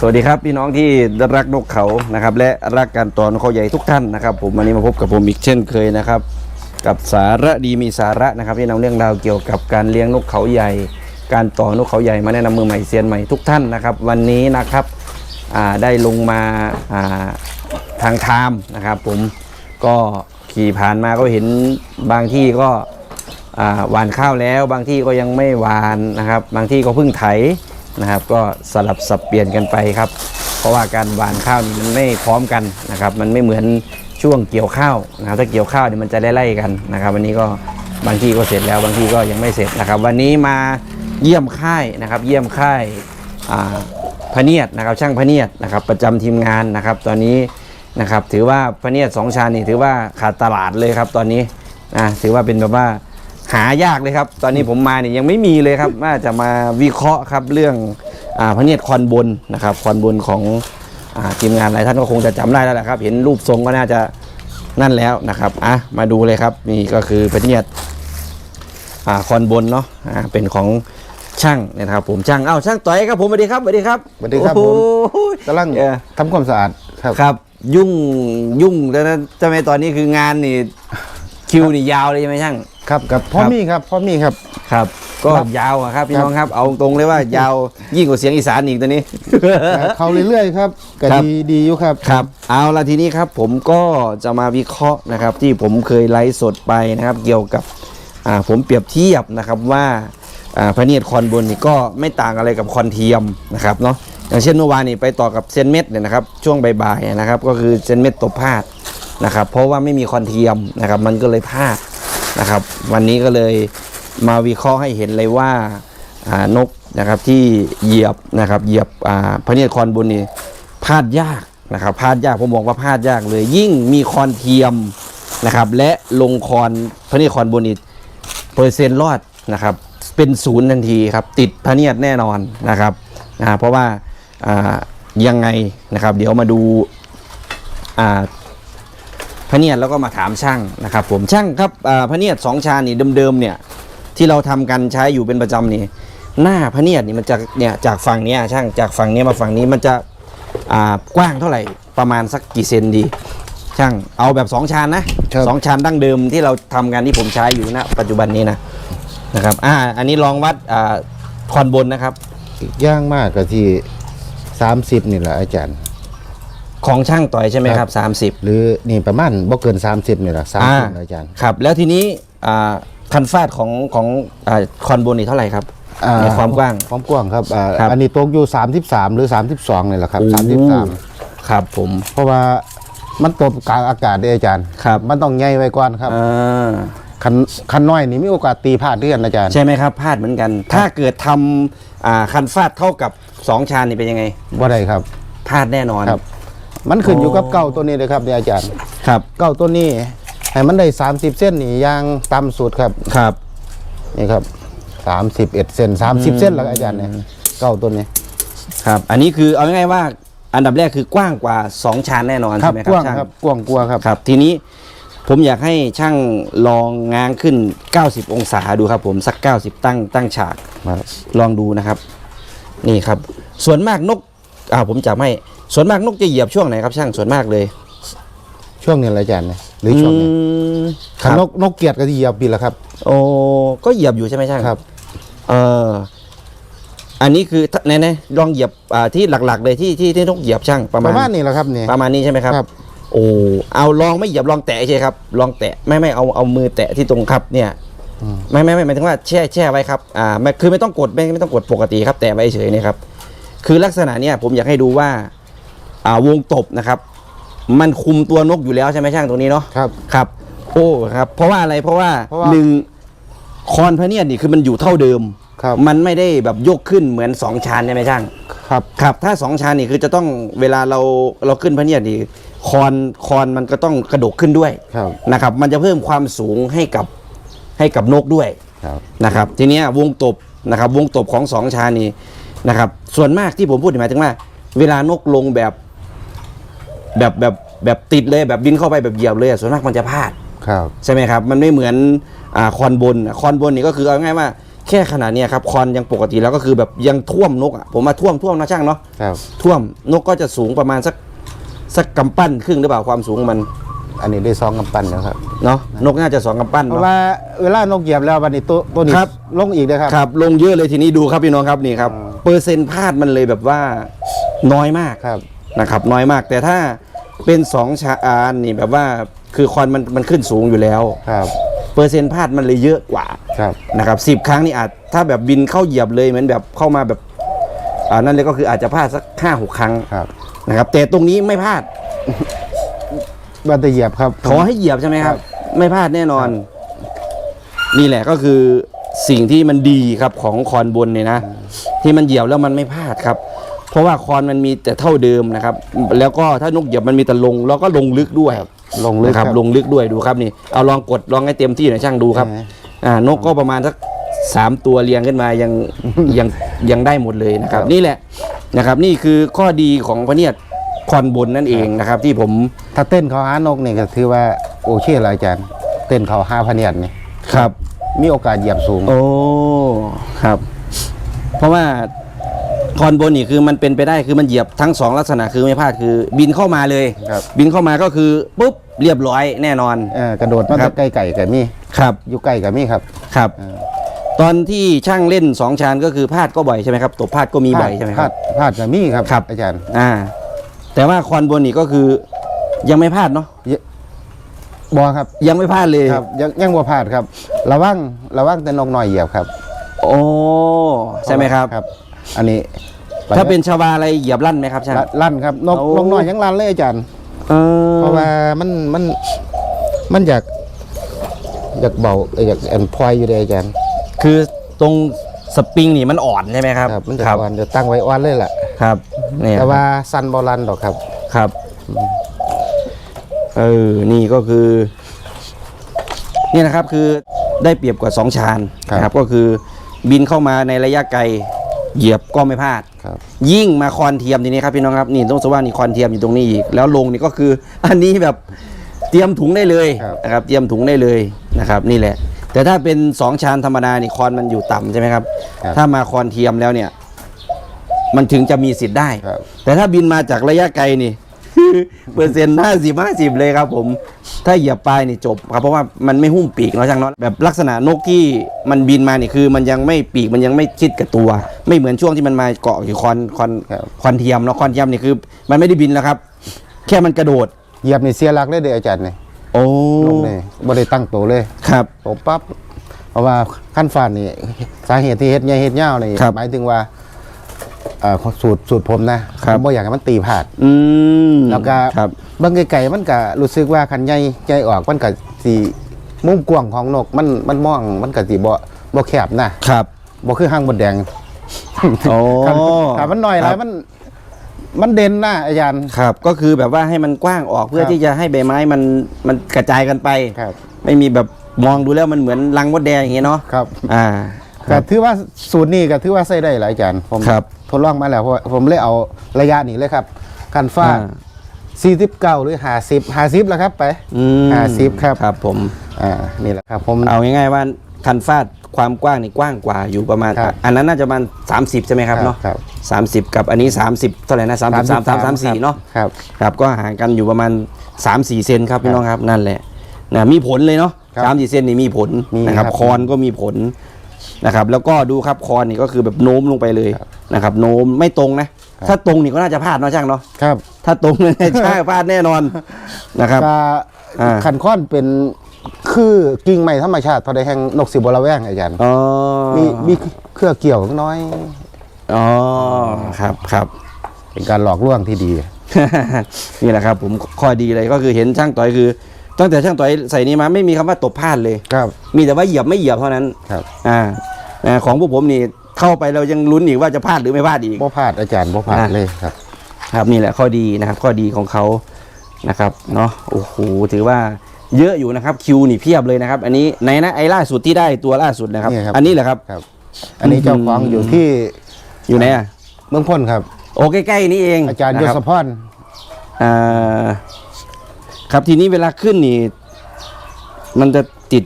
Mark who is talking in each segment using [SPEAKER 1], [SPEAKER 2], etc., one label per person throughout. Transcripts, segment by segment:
[SPEAKER 1] สวัสดีครับพี่น้องที่รักนกเขานะครับ และรักการต่อนกเขาใหญ่ทุกท่านนะครับ ผมวันนี้มาพบกับผมอีกเช่นเคยนะครับ กับสาระดีมีสาระนะครับที่นำเรื่องราวเกี่ยวกับการเลี้ยงนกเขาใหญ่ การต่อนกเขาใหญ่มาแนะนำมือใหม่เซียนใหม่ทุกท่านนะครับ วันนี้นะครับได้ลงมาาทางไทม์นะครับ ผมก็ขี่ผ่านมาก็เห็นบางที่ก็หวานข้าวแล้ว บางที่ก็ยังไม่หวานนะครับ บางที่ก็เพิ่งไถ นะครับ ก็สลับสับเปลี่ยนกันไปครับ เพราะว่าการหวานข้าวนี่มันไม่พร้อมกันนะครับ มันไม่เหมือนช่วงเกี่ยวข้าวนะครับ ถ้าเกี่ยวข้าวเนี่ยมันจะไล่ๆกันนะครับ วันนี้ก็บางที่ก็เสร็จแล้วบางที่ก็ยังไม่เสร็จนะครับ วันนี้มาเยี่ยมค่ายนะครับ เยี่ยมค่ายอ่าพเนียดนะครับ ช่างพเนียดนะครับ ประจำทีมงานนะครับ ตอนนี้นะครับ ถือว่าพเนียดสองชานนี่ถือว่าขาดตลาดเลยครับ ตอนนี้นะถือว่าเป็นแบบว่า หายากเลยครับ ตอนนี้ผมมาเนี่ยยังไม่มีเลยครับว่าจะมาวิเคราะห์ครับเรื่องอาพระเนียดคอนบนนะครับคอนบนของอาทีมงานหลายท่านก็คงจะจำได้แล้วแหละครับ เห็นรูปทรงก็น่าจะนั่นแล้วนะครับอะมาดูเลยครับนี่ก็คือพระเนียดอ่าคอนบนเนาะอ่าเป็นของช่างเนยนะครับ ผมช่างเอ้าช่างต่อยครับผมสวัสดีครับสวัสดีครับ
[SPEAKER 2] สวัสดีครับ
[SPEAKER 1] โอ้โห
[SPEAKER 2] กำลัง
[SPEAKER 1] เออ
[SPEAKER 2] ทำความสะอาดครับ
[SPEAKER 1] ครับยุ่งยุ่งแล้วนะทำไมตอนนี้คืองานนี่คิวนี่ยาวเลยใช่ไหมช่าง
[SPEAKER 2] ครับกับพ่อมีครับพ่อมีครับ
[SPEAKER 1] ครับ ก็
[SPEAKER 2] ครับ
[SPEAKER 1] ยาวอะครับพี่
[SPEAKER 2] ครับ
[SPEAKER 1] น้องครับ เอาตรงเลยว่ายาวยิ่งกว่าเสียงอีสานอีกตัวนี้
[SPEAKER 2] เขาเรื่อยๆครับก็
[SPEAKER 1] ครับ
[SPEAKER 2] ดีดีอยู่ครับ
[SPEAKER 1] ครับเอาละทีนี้ครับผมก็จะมาวิเคราะห์นะครับ ที่ผมเคยไลฟ์สดไปนะครับ เกี่ยวกับอ่าผมเปรียบเทียบนะครับว่าอ่าพระเนียดคอนบนนี่ก็ไม่ต่างอะไรกับคอนเทียมนะครับเนาะอย่างเช่นเมื่อวานนี่ไปต่อกับเซนเม็ดเนี่ยนะครับ ช่วงบ่ายๆนะครับ ก็คือเซนเม็ดตบพลาดนะครับ เพราะว่าไม่มีคอนเทียมนะครับ มันก็เลยพลาด นะครับ วันนี้ก็เลยมาวิเคราะห์ให้เห็นเลยว่าานกนะครับที่เหยียบนะครับเหยียบพระเนียดคอนบนนี่พลาดยากนะครับพลาดยากผมบอกว่าพลาดยากเลย ยิ่งมีคอนเทียมนะครับ และลงคอนพระเนียดคอนบนนี่เปอร์เซ็นต์รอดนะครับ เป็นศูนย์ทันทีครับ ติดพระเนียดแน่นอนนะครับอ่าเพราะว่าอ่ายังไงนะครับ เดี๋ยวมาดูอ่า พระเนียดแล้วก็มาถามช่างนะครับ ผมช่างครับอ่าพระเนียดสองชานนี่เดิมๆเนี่ยที่เราทำกันใช้อยู่เป็นประจำนี่หน้าพระเนียดนี่มันจะเนี่ยจากฝั่งเนี้ยช่างจากฝั่งเนี้ยมาฝั่งนี้มันจะอ่ากว้างเท่าไหร่ประมาณสักกี่เซนดี ช่างเอาแบบสองชานนะครับสองชานดั้งเดิมที่เราทำกันที่ผมใช้อยู่ณปัจจุบันนี้นะนะครับอ่าอันนี้ลองวัดอ่าคอนบนนะครับ
[SPEAKER 2] ย่างมากก็ที่30นี่แหละอาจารย์
[SPEAKER 1] ของช่างต่อยใช่ไหมค
[SPEAKER 2] ครั
[SPEAKER 1] รับ บ 30
[SPEAKER 2] หรือนี่ประมาณบ่เกิน 30นี่แหละ
[SPEAKER 1] อ่า
[SPEAKER 2] 30อาจารย์
[SPEAKER 1] ครับ แล้วทีนี้อ่าคันฟาดของของอ่าคอนบนนี่เท่าไหร่ครับ
[SPEAKER 2] อ่
[SPEAKER 1] ในความกว้าง
[SPEAKER 2] ความกว้างครับอ่า
[SPEAKER 1] ครับ
[SPEAKER 2] อันนี้ตกอยู่ 33 หรือ 32นี่แหละครับ
[SPEAKER 1] โอ้
[SPEAKER 2] 33
[SPEAKER 1] ครับผม
[SPEAKER 2] เพราะว่ามันตบกลางอากาศเด้อาจารย์
[SPEAKER 1] ครับ
[SPEAKER 2] มันต้องใหญ่ไว้ก่อนครับ
[SPEAKER 1] อ่า
[SPEAKER 2] คันคันน้อยนี่มีโอกาสตีพลาดเรื่อนอาจารย์
[SPEAKER 1] ใช่ไหมครับพลาดเหมือนกัน ถ้าเกิดทำอ่าคันฟาดเท่ากับ 2 ชานนี่เป็นยังไง
[SPEAKER 2] ว่าได้ครับ
[SPEAKER 1] พลาดแน่นอน
[SPEAKER 2] ครับ มันขึ้นอยู่กับ
[SPEAKER 1] โอ้
[SPEAKER 2] เก้าตัวนี้เลยครับเนี่ยอาจารย์
[SPEAKER 1] ครับ
[SPEAKER 2] เก้าตัวนี้ให้มันได้30เส้นนี่อย่างต่ำสุดครับ
[SPEAKER 1] ครับ
[SPEAKER 2] นี่ครับ31เส้น30เส้นแล้วอาจารย์เนี่ยเก้าตัวนี้
[SPEAKER 1] ครับ อันนี้คือเอาง่ายๆว่าอันดับแรกคือกว้างกว่า 2ชานแน่นอน
[SPEAKER 2] ครั
[SPEAKER 1] ใช่
[SPEAKER 2] บ
[SPEAKER 1] ไหมค
[SPEAKER 2] ก
[SPEAKER 1] รับ
[SPEAKER 2] ว้าง
[SPEAKER 1] ช่าง
[SPEAKER 2] ครับกว้างกลัวาครับ
[SPEAKER 1] ครับ ทีนี้ผมอยากให้ช่างลองง้างขึ้น 90 องศาดูครับ ผมสัก 90 ตั้งตั้งฉาก
[SPEAKER 2] มา
[SPEAKER 1] ลองดูนะครับ นี่ครับ ส่วนมากนกอ่าผมจะไม่ ส่วนมากนกจะเหยียบช่วงไหนครับช่างส่วนมากเลย
[SPEAKER 2] ช่วงนี้แหละอาจารย์เนี่ยหรือช่วงนี้
[SPEAKER 1] มค
[SPEAKER 2] คัน
[SPEAKER 1] รับ
[SPEAKER 2] นกนกเกียรติก็ที่เหยียบปีละครับ
[SPEAKER 1] โอ้ก็เหยียบอยู่ใช่ไหมช่าง
[SPEAKER 2] ครับ
[SPEAKER 1] เอออันนี้คือไหนไหนลองเหยียบอ่าที่หลัก ๆ เลยที่ที่ที่นกเหยียบช่างประ
[SPEAKER 2] ป
[SPEAKER 1] มาณ
[SPEAKER 2] ระมาณนี้แหละครับเนี่ย
[SPEAKER 1] ประมาณนี้ใช่ไหมครับ
[SPEAKER 2] ครับ
[SPEAKER 1] โอ้เอาลองไม่เหยียบลองแตะใช่ครับ ลองแตะไม่ไม่เอาเอามือแตะที่ตรงครับ เนี่ย
[SPEAKER 2] อืม
[SPEAKER 1] ไม่ไม่ไม่หมายถึงว่าแช่แช่ไว้ครับอ่าไม่คือไม่ต้องกดไม่ไม่ต้องกดปกติครับ แตะไว้เฉยเนี่ยครับ คือลักษณะเนี่ยผมอยากให้ดูว่า อ่าวงตบนะครับ มันคุมตัวนกอยู่แล้วใช่ไหมช่างตรงนี้เนาะ
[SPEAKER 2] ครับ
[SPEAKER 1] ครับ โอ้ครับ เพราะว่าอะไรเพราะว่า
[SPEAKER 2] เพราะว่า
[SPEAKER 1] หนึ่งคอนพระเนียดนี่คือมันอยู่เท่าเดิม
[SPEAKER 2] ครับ
[SPEAKER 1] มันไม่ได้แบบยกขึ้นเหมือนสองชานใช่ไหมช่าง
[SPEAKER 2] ครับ
[SPEAKER 1] ครับ ถ้าสองชานนี่คือจะต้องเวลาเราเราขึ้นพระเนียดนี่คอนคอนมันก็ต้องกระดกขึ้นด้วย
[SPEAKER 2] ครับ
[SPEAKER 1] นะครับ มันจะเพิ่มความสูงให้กับให้กับนกด้วย
[SPEAKER 2] ครับ
[SPEAKER 1] นะครับทีเนี้ยวงตบนะครับวงตบของสองชานนี่นะครับส่วนมากที่ผมพูดหมายถึงว่า เวลานกลงแบบ แบบแบบแบบติดเลยแบบบินเข้าไปแบบเหยียบเลยอะส่วนมากมันจะพลาด
[SPEAKER 2] ครับ
[SPEAKER 1] ใช่ไหมครับ มันไม่เหมือนอาคอนบนอะคอนบนนี่ก็คือเอาง่ายๆว่าแค่ขนาดเนี้ยครับคอนยังปกติแล้วก็คือแบบยังท่วมนกอะผมมาท่วมท่วมนะช่างเนาะ
[SPEAKER 2] ครับ
[SPEAKER 1] ท่วมนกก็จะสูงประมาณสักสักกำปั้นครึ่งหรือเปล่าความสูงมัน
[SPEAKER 2] อันนี้ได้ซองกำปั้นแล้วครับ
[SPEAKER 1] เนาะนกน่าจะสองกำปั้น
[SPEAKER 2] เพราะ
[SPEAKER 1] เนาะ
[SPEAKER 2] ว่าเวลานกเหยียบแล้ววันนี้ตัวตัวนี้
[SPEAKER 1] ครับ
[SPEAKER 2] ลงอีกนะครับ
[SPEAKER 1] ครับลงเยอะเลยทีนี้ดูครับพี่น้องครับนี่ครับ
[SPEAKER 2] อ่า
[SPEAKER 1] เปอร์เซ็นต์พลาดมันเลยแบบว่าน้อยมาก
[SPEAKER 2] ครับ
[SPEAKER 1] นะครับน้อยมากแต่ถ้า เป็นสองชาอานนี่แบบว่าคือควันมันมันขึ้นสูงอยู่แล้ว
[SPEAKER 2] ครับ
[SPEAKER 1] เปอร์เซ็นต์พลาดมันเลยเยอะกว่า
[SPEAKER 2] ครับ
[SPEAKER 1] นะครับสิบครั้งนี่อาจถ้าแบบบินเข้าเหยียบเลยเหมือนแบบเข้ามาแบบอ่านั่นเลยก็คืออาจจะพลาดสักห้าหกครั้ง
[SPEAKER 2] ครับ
[SPEAKER 1] นะครับ แต่ตรงนี้ไม่พลาด
[SPEAKER 2] บัตรเหยียบครับ
[SPEAKER 1] ขอให้เหยียบใช่ไหมครั
[SPEAKER 2] ครับบ
[SPEAKER 1] ไม่พลาดแน่นอน นี่แหละก็คือสิ่งที่มันดีครับของคอนบนเนี่ยนะ ที่มันเหยียบแล้วมันไม่พลาดครับเพ ราะว่าคอนมันมีแต่เท่าเดิมนะครับ แล้วก็ถ้านกเหยียบมันมีแต่ลงแล้วก็ลงลึกด้วย
[SPEAKER 2] ลงลึก
[SPEAKER 1] นะค
[SPEAKER 2] ค
[SPEAKER 1] รั
[SPEAKER 2] รั
[SPEAKER 1] บบลงลึกด้วยดูครับนี่เอาลองกดลองให้เต็มที่หน่อยช่างดูครับ
[SPEAKER 2] อ่า
[SPEAKER 1] อ่านกก็ประมาณสักสามตัวเรียงขึ้นมายัง ยังยังได้หมดเลยนะครับ นี่แหละนะครับ นี่คือข้อดีของพระเนียดคอนบนนั่นเองนะครับ ที่ผม
[SPEAKER 2] ถ้าเต้นเขาหานกนี่ก็ถือว่าโอเคแล้วอาจารย์ เต้นเขาห้าพันเนียดนี่
[SPEAKER 1] ครับ
[SPEAKER 2] มีโอกาสเหยียบสูง
[SPEAKER 1] โอ้ ครับ เพราะว่า คอนบนนี่คือมันเป็นไปได้คือมันเหยียบทั้งสองลักษณะคือไม่พลาดคือ บินเข้ามาเลย
[SPEAKER 2] ครับ
[SPEAKER 1] บินเข้ามาก็คือปุ๊บเรียบร้อยแน่นอน
[SPEAKER 2] เออกระโดดมา
[SPEAKER 1] ครั
[SPEAKER 2] จะ
[SPEAKER 1] บ
[SPEAKER 2] ใกล้ไก่กับมี
[SPEAKER 1] ครับ
[SPEAKER 2] อยู่ใกล้กับมีครับ
[SPEAKER 1] ครับ
[SPEAKER 2] เออ
[SPEAKER 1] ตอนที่ช่างเล่นสองชานก็คือพลาดก็บ่อยใช่ไหมครับตกพลาดก็มีบ่อยใช่ไหม
[SPEAKER 2] พ
[SPEAKER 1] ค
[SPEAKER 2] ลา
[SPEAKER 1] รั
[SPEAKER 2] ด
[SPEAKER 1] บ
[SPEAKER 2] พลาดกับมีครับ
[SPEAKER 1] ครับ
[SPEAKER 2] อาจารย์
[SPEAKER 1] อ่า แต่ว่าคอนบนนี่ก็คือยังไม่พลาดเนาะ
[SPEAKER 2] บอครับ
[SPEAKER 1] ยังไม่พลาดเลย
[SPEAKER 2] ครับยังยังบ่พลาดครับ ระวังระวังแต่นกน้อยเหยียบครับ
[SPEAKER 1] โอ้ใช่ไหมครับ
[SPEAKER 2] ครับ อันนี้
[SPEAKER 1] ถ้าเป็นชาวาอะไรเหยียบลั่นไหมครับช่าง
[SPEAKER 2] ลั่นลั่นครับนก
[SPEAKER 1] โอ้
[SPEAKER 2] นกน้อยยังลั่นเลยอาจารย์
[SPEAKER 1] เออ
[SPEAKER 2] เพราะว่ามันมันมันอยากอยากเบาเอ้ยอยากแอนพลอยอยู่เลยอาจารย์
[SPEAKER 1] คือตรงสปริงนี่มันอ่อนใช่ไหมครับ
[SPEAKER 2] ครับมันจะ
[SPEAKER 1] ครับ
[SPEAKER 2] อ่อนจะตั้งไว้อ่อนเลยแหละ
[SPEAKER 1] ครับเนี่ย
[SPEAKER 2] แต่ว่าซันบอลันดอกครับ
[SPEAKER 1] ครับเออนี่ก็คือ นี่นะครับคือได้เปรียบกว่าสองชาน
[SPEAKER 2] ครับ
[SPEAKER 1] นะครับก็คือบินเข้ามาในระยะไกล เหยียบก็ไม่พลาด
[SPEAKER 2] ครับ
[SPEAKER 1] ยิ่งมาคอนเทียมทีนี้ครับพี่น้องครับนี่ต้องสว่านี่คอนเทียมอยู่ตรงนี้อีก แล้วลงนี่ก็คือ อันนี้แบบเตรียมถุงได้เลย
[SPEAKER 2] ครับ
[SPEAKER 1] นะครับ เตรียมถุงได้เลยนะครับ นี่แหละ แต่ถ้าเป็นสองชานธรรมดานี่คอนมันอยู่ต่ำใช่ไหมครับ
[SPEAKER 2] ครับ
[SPEAKER 1] ถ้ามาคอนเทียมแล้วเนี่ย มันถึงจะมีสิทธิ์ได้
[SPEAKER 2] ครับ
[SPEAKER 1] แต่ถ้าบินมาจากระยะไกลนี่ เปอร์เซ็นต์ห้าสิบห้าสิบเลยครับผม ถ้าเหยียบปลายนี่จบครับเพราะว่ามันไม่หุ้มปีกเนาะช่างเนาะแบบลักษณะนกที่มันบินมานี่คือ มันยังไม่ปีกมันยังไม่ชิดกับตัว ไม่เหมือนช่วงที่มันมาเกาะอยู่คอนคอน
[SPEAKER 2] ครับ
[SPEAKER 1] คอนเทียมเนาะคอนเทียมนี่คือ มันไม่ได้บินแล้วครับ แค่มันกระโดด
[SPEAKER 2] เหยียบนี่เสียหลักเลยเด้ออาจารย์นี่
[SPEAKER 1] โอ้
[SPEAKER 2] ลงเลยบ่ได้ตั้งตัวเลย
[SPEAKER 1] ครับ
[SPEAKER 2] ผมปั๊บเพราะว่าขั้นฟานนี่สาเหตุที่เฮ็ดใหญ่เฮ็ดยาวนี่
[SPEAKER 1] ครับ
[SPEAKER 2] หมายถึงว่า เอ่อสูตรสูตรผมนะครับ ผมบ่อยากให้มันตีผาด
[SPEAKER 1] อืม
[SPEAKER 2] แล้วก็
[SPEAKER 1] ครับ
[SPEAKER 2] เบางไก่ๆมันก็รู้สึกว่าคันใหญ่ใจออกมันก็สิมุมกว้างของนกมันมันมองมันก็สิบ่บ่แคบนะครับ บ่คือหางมดแดง
[SPEAKER 1] โอ้
[SPEAKER 2] คันคันมันน้อยห
[SPEAKER 1] ค
[SPEAKER 2] ลา
[SPEAKER 1] รั
[SPEAKER 2] ย
[SPEAKER 1] บ
[SPEAKER 2] มันมันเด่นนะอาจารย์
[SPEAKER 1] ครับ ก็คือแบบว่าให้มันกว้างออกเพื่อ
[SPEAKER 2] ครับ
[SPEAKER 1] ที่จะให้ใบไม้มันมันกระจายกันไป
[SPEAKER 2] ครับ
[SPEAKER 1] ไม่มีแบบมองดูแล้วมันเหมือนรังมดแดงอย่างเงี้ยเนาะ
[SPEAKER 2] ครับ
[SPEAKER 1] อ่า
[SPEAKER 2] ก็ถือว่าสูตรนี้ก็ถือว่าใช้ได้หลายอาจารย์ผม
[SPEAKER 1] ครับ
[SPEAKER 2] ทดลองมาแล้วเพราะว่าผมเลยเอาระยะนี้เลยครับกันฟ้า
[SPEAKER 1] อ่า
[SPEAKER 2] 49หรือ50 50แล้วครับไป
[SPEAKER 1] อืม
[SPEAKER 2] ห้าสิบครับ
[SPEAKER 1] ครับผม
[SPEAKER 2] อ่านี่แหละครับผม
[SPEAKER 1] เอาง่ายๆว่าคันฟาดความกว้างนี่กว้างกว่าอยู่ประมาณ
[SPEAKER 2] ครับ
[SPEAKER 1] อันนั้นน่าจะประมาณ30 ใช่ไหมครับเนาะ
[SPEAKER 2] ครับ
[SPEAKER 1] สามสิบกับอันนี้ 30 เท่าไหร่นะ33 3 3 4เนาะ
[SPEAKER 2] ครับ
[SPEAKER 1] ครับก็ห่างกันอยู่ประมาณ 3 4 เซนครับพี่น้องครับนั่นแหละนะมีผลเลยเนาะ
[SPEAKER 2] ครับ
[SPEAKER 1] สามสี่เซนนี่มีผล
[SPEAKER 2] มี
[SPEAKER 1] นะครับ
[SPEAKER 2] ครับ
[SPEAKER 1] คอนก็มีผล นะครับ แล้วก็ดูครับคอนนี่ก็คือแบบโน้มลงไปเลยนะครับ โน้มไม่ตรงนะ ถ้าตรงนี่ก็น่าจะพลาดเนาะช่างเนาะ
[SPEAKER 2] ครับ
[SPEAKER 1] ถ้าตรงเนี่ยใช่พลาดแน่นอนนะครับ
[SPEAKER 2] ก็
[SPEAKER 1] อ่า
[SPEAKER 2] ขันค้อนเป็นคือกิ่งไม้ธรรมชาติเทอได้แห่งนกสิบระแวงอาจารย์
[SPEAKER 1] อ๋อ
[SPEAKER 2] มีมีเครือเกี่ยวน้อย
[SPEAKER 1] อ๋อ ครับครับ
[SPEAKER 2] เป็นการหลอกลวงที่ดี
[SPEAKER 1] นี่แหละครับ ผมข้อดีเลยก็คือเห็นช่างต่อยคือ ตั้งแต่ช่างต่อยใส่นี้มาไม่มีคำว่าตบพลาดเลย
[SPEAKER 2] ครับ
[SPEAKER 1] มีแต่ว่าเหยียบไม่เหยียบเท่านั้น
[SPEAKER 2] ครับ
[SPEAKER 1] อ่าอ่าของพวกผมนี่เข้าไปเรายังลุ้นอีกว่าจะพลาดหรือไม่พลาดอีก
[SPEAKER 2] บ่พลาดอาจารย์บ่พลาด
[SPEAKER 1] อะ
[SPEAKER 2] เลยครับ
[SPEAKER 1] ครับนี่แหละข้อดีนะครับ ข้อดีของเขานะครับเนาะโอ้โหถือว่าเยอะอยู่นะครับคิวนี่เพียบเลยนะครับ อันนี้ในนะไอ้ล่าสุดที่ได้ตัวล่าสุดนะครับ
[SPEAKER 2] นี่ครับ
[SPEAKER 1] อันนี้แหละครับ
[SPEAKER 2] ครับ อันนี้เจ้าของอยู่ที่
[SPEAKER 1] อยู่ไหนอะ
[SPEAKER 2] เมืองพ้นครับ
[SPEAKER 1] โอ้ใกล้ๆนี่เอง
[SPEAKER 2] อาจารย์ย
[SPEAKER 1] นะค
[SPEAKER 2] ศ
[SPEAKER 1] บ
[SPEAKER 2] พร
[SPEAKER 1] อ่า ครับทีนี้เวลาขึ้นนี่ มันจะติด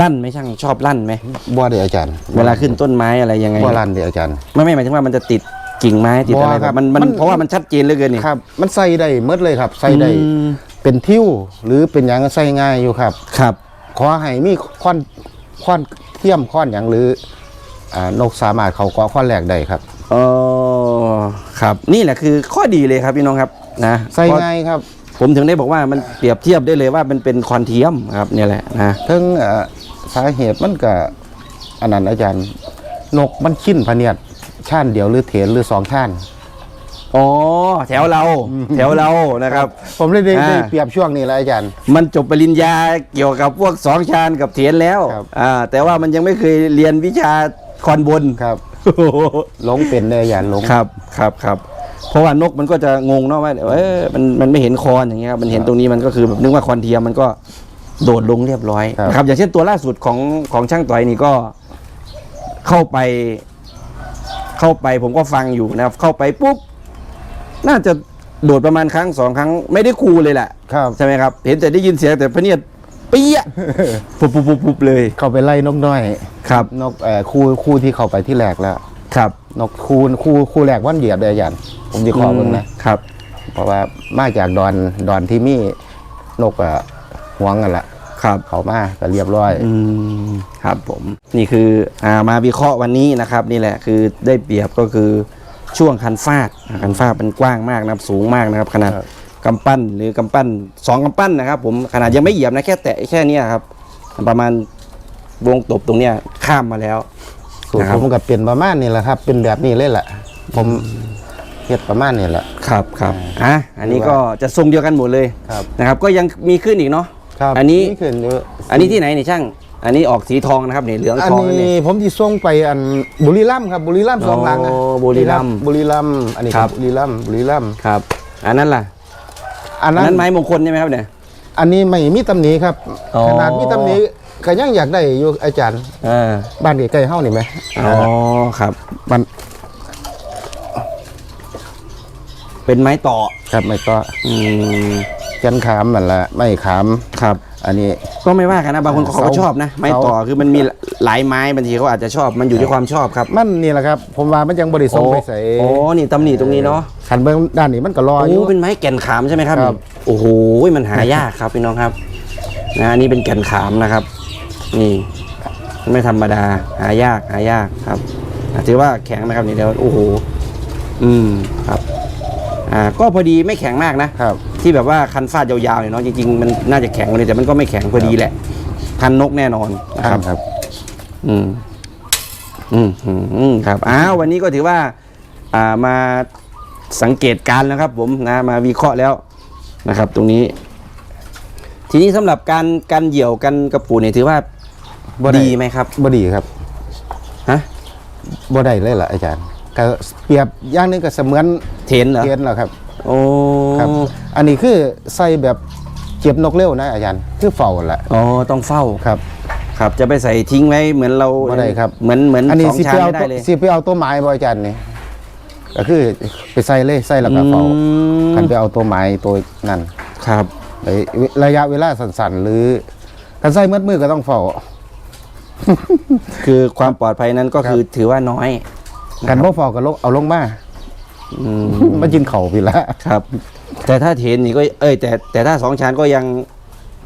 [SPEAKER 1] ลั่นไหมช่างชอบลั่นไหม
[SPEAKER 2] บ่ได้อาจารย์
[SPEAKER 1] เวลาขึ้นต้นไม้อะไรยังไง
[SPEAKER 2] บ่ลั่นเด้อาจารย์
[SPEAKER 1] ไม่ไม่หมายถึงว่ามันจะติดกิ่งไม้ติดอะไร
[SPEAKER 2] บ่
[SPEAKER 1] แบ
[SPEAKER 2] ครับบ
[SPEAKER 1] มันมัน
[SPEAKER 2] มัน
[SPEAKER 1] เพราะว่ามันชัดเจนเหลือเกินนี่
[SPEAKER 2] ครับ มันใส่ได้หมดเลยครับ ใส่ได้
[SPEAKER 1] อืม
[SPEAKER 2] เป็นทิ่วหรือเป็นหยังก็ใส่ง่ายอยู่ครับ
[SPEAKER 1] ครับ
[SPEAKER 2] ขอให้มีค้อนค้อนเทียมค้อนหยังหรืออ่านกสามารถเขาก็ค้อนแหลกได้ครับ
[SPEAKER 1] อ๋อครับ นี่แหละคือข้อดีเลยครับพี่น้องครับนะ
[SPEAKER 2] ใส่
[SPEAKER 1] เพราะ
[SPEAKER 2] ง่ายครับ
[SPEAKER 1] ผมถึงได้บอกว่ามันเปรียบเทียบได้เลยว่ามันเป็นคอนเทียมครับเนี่ยแหละนะ
[SPEAKER 2] ถึงเอ่อสาเหตุมันก็อันนั้นอาจารย์ นกมันชิ้นพะเนียดช่านเดียวหรือเถนหรือสองช่าน
[SPEAKER 1] อ๋อแถวเราแถวเรานะครับ
[SPEAKER 2] ผมเลยได้
[SPEAKER 1] อ่า
[SPEAKER 2] ได้เปรียบช่วงนี้แหละอาจารย์
[SPEAKER 1] มันจบปริญญาเกี่ยวกับพวกสองชานกับเถียนแล้ว
[SPEAKER 2] ครับ
[SPEAKER 1] อ่าแต่ว่ามันยังไม่เคยเรียนวิชาคอนบน
[SPEAKER 2] ครับ
[SPEAKER 1] โอ้โห
[SPEAKER 2] หลงเป็นเลยอาจารย์หลง
[SPEAKER 1] ครับครับครับ เพราะว่านกมันก็จะงงเนาะว่าเออมันมันไม่เห็นคอนอย่างเงี้ยครับมันเห็นตรงนี้มันก็คือแบบนึกว่าคอนเทียมมันก็โดดลงเรียบร้อยนะครับ อย่างเช่นตัวล่าสุดของของช่างต่อยนี่ก็เข้าไป เข้าไปผมก็ฟังอยู่นะครับ เข้าไปปุ๊บน่าจะโดดประมาณครั้งสองครั้งไม่ได้คูเลยแหละ
[SPEAKER 2] ครับ
[SPEAKER 1] ใช่ไหมครับ เห็นแต่ได้ยินเสียงแต่พระเนียดเปี้ยะปุ๊บปุ๊บปุ๊บปุ๊บเลย
[SPEAKER 2] เข้าไปไล่นกน้อย
[SPEAKER 1] ครับ
[SPEAKER 2] นกเอ่อคู่คู่ที่เข้าไปที่แรกแล้ว
[SPEAKER 1] ครับ
[SPEAKER 2] นกคู่คู่คู่แรกวันเหยียบเลยอาจารย์ผมจะขอเบิ่งนะ
[SPEAKER 1] ครับ
[SPEAKER 2] เพราะว่ามาจากดอนดอนที่มีนกอะหวงกันละ
[SPEAKER 1] ครับ
[SPEAKER 2] เขามาก็เรียบร้อย
[SPEAKER 1] อืมครับผมนี่คืออ่ามาวิเคราะห์วันนี้นะครับ นี่แหละคือได้เปรียบก็คือช่วงคันฟาดอ่าคันฟาดเป็นกว้างมากนะครับสูงมากนะครับ ขนาด
[SPEAKER 2] ครับ
[SPEAKER 1] กำปั้นหรือกำปั้นสองกำปั้นนะครับ ผมขนาดยังไม่เหยียบนะแค่แตะแค่เนี้ยครับ ประมาณวงตบตรงเนี้ยข้ามมาแล้ว
[SPEAKER 2] สูตร
[SPEAKER 1] นะครับ
[SPEAKER 2] ผมก็เป็นประมาณนี้แหละครับ เป็นแบบนี้เลยแหละผมเฮ็ดประมาณนี้แหละ
[SPEAKER 1] ครับครับอะอันนี้ก็จะทรงเดียวกันหมดเลย
[SPEAKER 2] ครับ
[SPEAKER 1] นะครับ ก็ยังมีขึ้นอีกเนาะ
[SPEAKER 2] ครับ
[SPEAKER 1] อันนี้
[SPEAKER 2] ขึ้นเยอะ
[SPEAKER 1] อันนี้ที่ไหนนี่ช่าง อันนี้ออกสีทองนะครับนี่เหลือง
[SPEAKER 2] อัน
[SPEAKER 1] ทองนั่น
[SPEAKER 2] นี้
[SPEAKER 1] นี่
[SPEAKER 2] ผมที่ส่งไปอันบุรีรัมย์ครับบุรีรัมย์สองหลังนะ
[SPEAKER 1] โอ้บุรีรัมย์
[SPEAKER 2] บุรีรัมย์อันนี้
[SPEAKER 1] ครับ
[SPEAKER 2] บุรีรัมย์บุรีรัมย์
[SPEAKER 1] ครับ อันนั้นล่ะ
[SPEAKER 2] อัน
[SPEAKER 1] อัน
[SPEAKER 2] นั้น
[SPEAKER 1] นั้นไม้มงคลใช่ไหมครับเนี่ย
[SPEAKER 2] อันนี้ไม่มีตำหนิครับ
[SPEAKER 1] อ๋อ
[SPEAKER 2] ขนาดมีตำหนิ ก็ยังอยากได้อยู่อาจารย์
[SPEAKER 1] เออ
[SPEAKER 2] บ้านใกล้ๆเฮานี่ไหม
[SPEAKER 1] อ๋อครับ
[SPEAKER 2] มัน
[SPEAKER 1] เป็นไม้ต่อ
[SPEAKER 2] ครับไม่ก็
[SPEAKER 1] อืม
[SPEAKER 2] จันขามนั่นแหละไม่ขาม
[SPEAKER 1] ครับ
[SPEAKER 2] อันนี้
[SPEAKER 1] ก็ไม่ว่ากันนะบางคนเขาก็
[SPEAKER 2] เสา
[SPEAKER 1] ชอบนะไม้ต่อคือมันมีหลายไม้บางทีเขาอาจจะชอบมันอยู่ที่ความชอบครับ
[SPEAKER 2] มันนี่แหละครับ ผมว่ามันยังบริส่งไปใส่
[SPEAKER 1] โอ้นี่ตำหนิตรงนี้เนาะ
[SPEAKER 2] ขันเบื้องด้านนี้มันก็รอ
[SPEAKER 1] โอ้
[SPEAKER 2] อยู่
[SPEAKER 1] เป็นไม้แก่นขามใช่ไหมครับ
[SPEAKER 2] ครับ
[SPEAKER 1] โอ้โหมันหายากครับพี่น้องครับนะอันนี้เป็นแก่นขามนะครับ นี่ไม่ธรรมดา หายากหายากครับอะถือว่าแข็งนะครับนี่เดี๋ยวโอ้โหอืมครับ อ่า ก็พอดีไม่แข็งมากนะ
[SPEAKER 2] ครับ
[SPEAKER 1] ที่แบบว่าคันฟาดยาวๆเนี่ยเนาะจริงๆมันน่าจะแข็งกว่านี้แต่มันก็ไม่แข็งพอดีแหละคันนกแน่นอนนะครับ
[SPEAKER 2] ครับ
[SPEAKER 1] อืมอืมอืมอืมครับอ้าววันนี้ก็ถือว่า อ่ามาสังเกตการณ์แล้วครับ ผมนะมาวิเคราะห์แล้วนะครับ ตรงนี้ ทีนี้สำหรับการการเหยี่ยวกันกระปูเนี่ยถือว่า
[SPEAKER 2] บ่ได้
[SPEAKER 1] ดีไหมครับ
[SPEAKER 2] บดีครับ
[SPEAKER 1] ฮะ
[SPEAKER 2] บ่ได้เลยล่ะอาจารย์ก็เปรียบอย่างหนึงก็เสมือน
[SPEAKER 1] เทนเหรอ
[SPEAKER 2] เทียนแหละครับ
[SPEAKER 1] โอ้
[SPEAKER 2] ครับ อันนี้คือใส่แบบเจ็บนกเร็วนะอาจารย์ คือเฝ้าแหละ
[SPEAKER 1] อ๋อต้องเฝ้า
[SPEAKER 2] ครับ
[SPEAKER 1] ครับ จะไปใส่ทิ้งไว้เหมือนเรา
[SPEAKER 2] บ่ได้ครับ
[SPEAKER 1] เหมือนเหมือน
[SPEAKER 2] อันนี้
[SPEAKER 1] สอง
[SPEAKER 2] สิ
[SPEAKER 1] ชา
[SPEAKER 2] ไป
[SPEAKER 1] น
[SPEAKER 2] เอา
[SPEAKER 1] ไม่ได้
[SPEAKER 2] ตัว
[SPEAKER 1] เลย
[SPEAKER 2] สิไปเอาตัวไม้บ่อาจารย์นี่ก็คือไปใส่เลยใส่แล้วก็เฝ้า
[SPEAKER 1] อืม
[SPEAKER 2] คันไปเอาตัวไม้ตัวนั่น
[SPEAKER 1] ครับ
[SPEAKER 2] ไอ้ระยะเวลาสั้นๆ หรือคันใส่มืดมือก็ต้องเฝ้า
[SPEAKER 1] คือความปลอดภัยนั้นก็คือถือว่าน้อย
[SPEAKER 2] กันบ่เฝ้าก็ลงเอาลงมา
[SPEAKER 1] อืม
[SPEAKER 2] มากินเข่าวพี่ละ
[SPEAKER 1] ครับ แต่ถ้าเทนนี่ก็เอ้ยแต่แต่ถ้าสองชั้นก็ยัง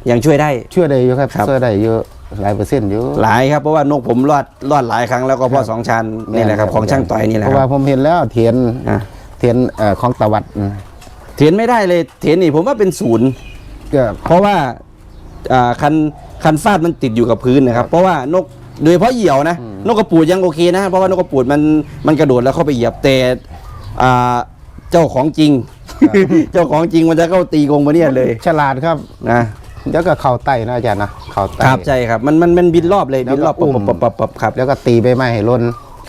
[SPEAKER 1] ยังช่วยได้
[SPEAKER 2] ช่วยได้เยอะครับ
[SPEAKER 1] ครับ
[SPEAKER 2] ช่วยได้เยอะหลายเปอร์เซ็นต์เยอะ
[SPEAKER 1] หลายครับเพราะว่านกผมรอดรอดหลายครั้งแล้วก็เพราะสองชั้นนี่แหละครับของช่างต่อยนี่แหละ
[SPEAKER 2] เพ
[SPEAKER 1] ค
[SPEAKER 2] ราะ
[SPEAKER 1] รั
[SPEAKER 2] ว่า
[SPEAKER 1] บ
[SPEAKER 2] ผมเห็นแล้วเทียน
[SPEAKER 1] อะ
[SPEAKER 2] เทียนเอ่อของตะวัดอืม
[SPEAKER 1] เทนไม่ได้เลยเทนนี่ผมว่าเป็นศูนย์
[SPEAKER 2] ก็
[SPEAKER 1] เพราะว่าอ่าคัน คันฟาดมันติดอยู่กับพื้นนะครับ เพราะว่านกโดยเฉพาะเหยี่ยวนะ นกกระปูดยังโอเคนะ เพราะว่านกกระปูดมันมันกระโดดแล้วเข้าไปเหยียบแต่อ่าเจ้าของจริง เจ้าของจริงมันจะเข้าตีกรงมาเนี่ยเลย
[SPEAKER 2] ฉลาดครับ
[SPEAKER 1] นะ
[SPEAKER 2] เดี๋ยวก็เข่าไตนะอาจารย์นะเข่าไต
[SPEAKER 1] ครับใช่ครับ มันมันมันบินรอบเลย
[SPEAKER 2] แล้ว
[SPEAKER 1] บินรอบ
[SPEAKER 2] ก็อุ้
[SPEAKER 1] ปับ
[SPEAKER 2] ม
[SPEAKER 1] ปับปับปับครับ
[SPEAKER 2] แล้วก็ตีใบไม้ให้ล้น